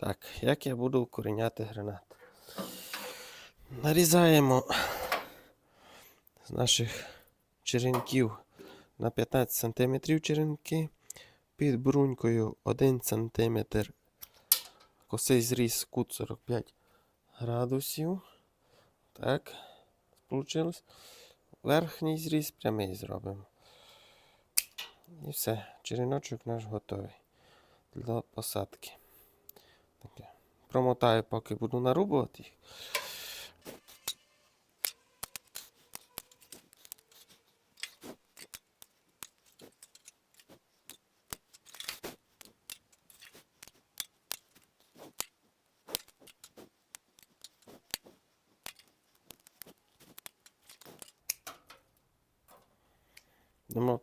Так, як я буду укоріняти гранат? Нарізаємо з наших черенків на 15 см черенки. Під брунькою 1 см косий зріз кут 45 градусів. Так, вийшло. Верхній зріз прямий зробимо. І все, череночок наш готовий для посадки. Промотаю, поки буду нарубувати їх.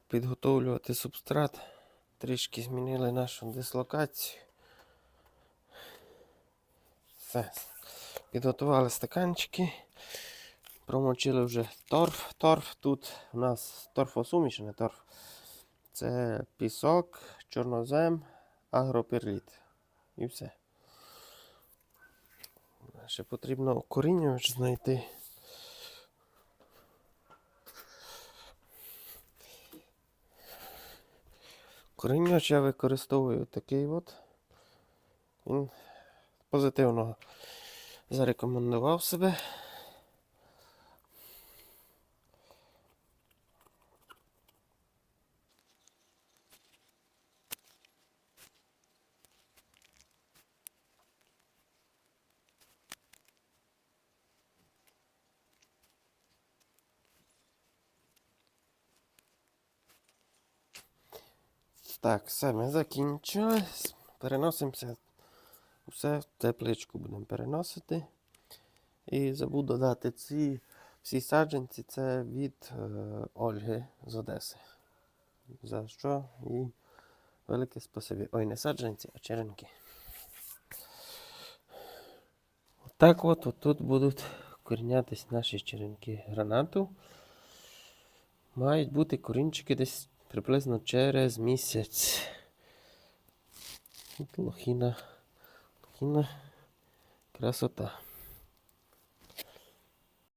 Підготовлювати субстрат. Трішки змінили нашу дислокацію. Все. Підготували стаканчики. Промочили вже торф. Торф тут у нас торфосуміш, не торф. Це пісок, чорнозем, агроперліт. І все. Ще потрібно укорінювач знайти. Корінювач я використовую такий от. Він позитивно зарекомендував себе. Так, все, ми закінчили. Переносимося. Все в тепличку будемо переносити. І забув додати ці всі саджанці це від е, Ольги з Одеси. За що їй велике спасибі. Ой, не саджанці, а черенки. Так от, от тут будуть корінятись наші черенки гранату. Мають бути корінчики десь приблизно через місяць. Тут лохіна, лохіна красота.